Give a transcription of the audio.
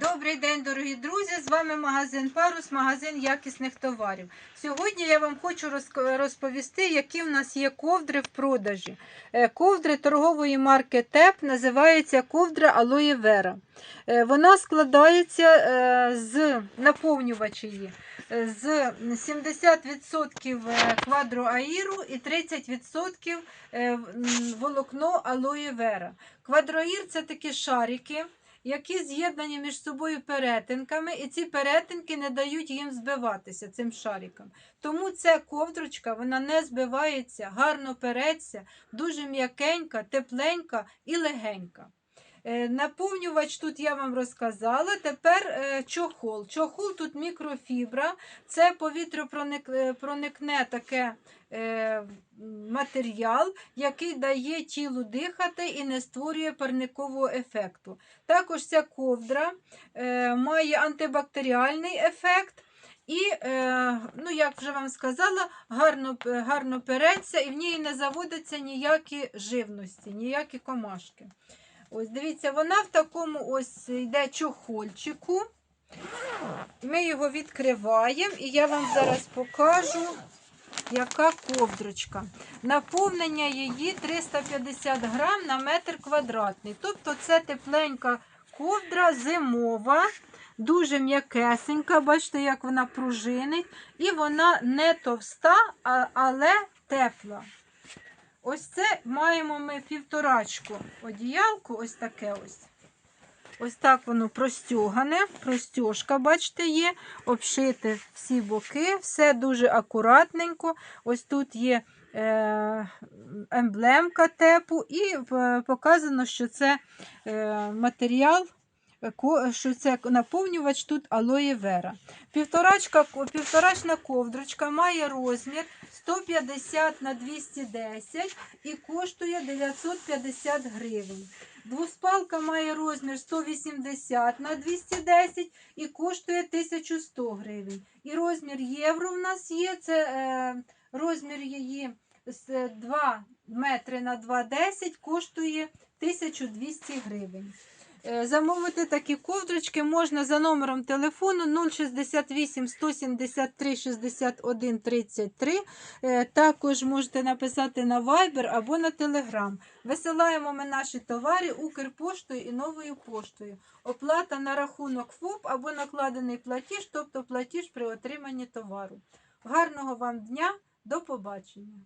Добрий день, дорогі друзі! З вами магазин Парус, магазин якісних товарів. Сьогодні я вам хочу розповісти, які в нас є ковдри в продажі. Е, Ковдри торгової марки ТЕП називається ковдра Алоє Вера. Е, Вона складається е, з е, з 70% квадроаїру і 30% е, волокно Алоє Вера. Квадроїр це такі шарики які з'єднані між собою перетинками, і ці перетинки не дають їм збиватися цим шарикам. Тому ця ковдрочка вона не збивається, гарно переться, дуже м'якенька, тепленька і легенька. Е, Наповнювач тут я вам розказала. Тепер е, чохол. Чохол тут мікрофібра, це повітропроникне таке е, м, матеріал, який дає тілу дихати і не створює парникового ефекту. Також ця ковдра е, має антибактеріальний ефект. І, е, ну, як вже вам сказала, гарно, гарно переться і в ній не заводяться ніякі живності, ніякі комашки. Ось дивіться, вона в такому ось йде чохольчику. Ми його відкриваємо, і я вам зараз покажу, яка ковдрочка. Наповнення її 350 грам на метр квадратний. Тобто це тепленька ковдра зимова, дуже м'якесенька. Бачите, як вона пружинить. І вона не товста, але тепла. Ось це маємо ми півторачку одіялку, ось таке ось. Ось так воно простягане, простяжка, бачите, є, обшите всі боки, все дуже акуратненько. Ось тут є е, емблемка тепу, і е, показано, що це е, матеріал, що це наповнювач тут алоє вера. Півторачка, півторачна ковдрочка має розмір 150 на 210 і коштує 950 гривень. Двоспалка має розмір 180 на 210 і коштує 1100 гривень. І розмір євро в нас є. Це е, розмір її 2 метри на 2,10 коштує 1200 гривень. Е, Замовити такі ковдрочки можна за номером телефону 068 173 61 33. Е, Також можете написати на Viber або на Telegram. Висилаємо ми наші товари Укрпоштою і новою поштою. Оплата на рахунок ФОП або накладений платіж, тобто платіж при отриманні товару. Гарного вам дня, до побачення!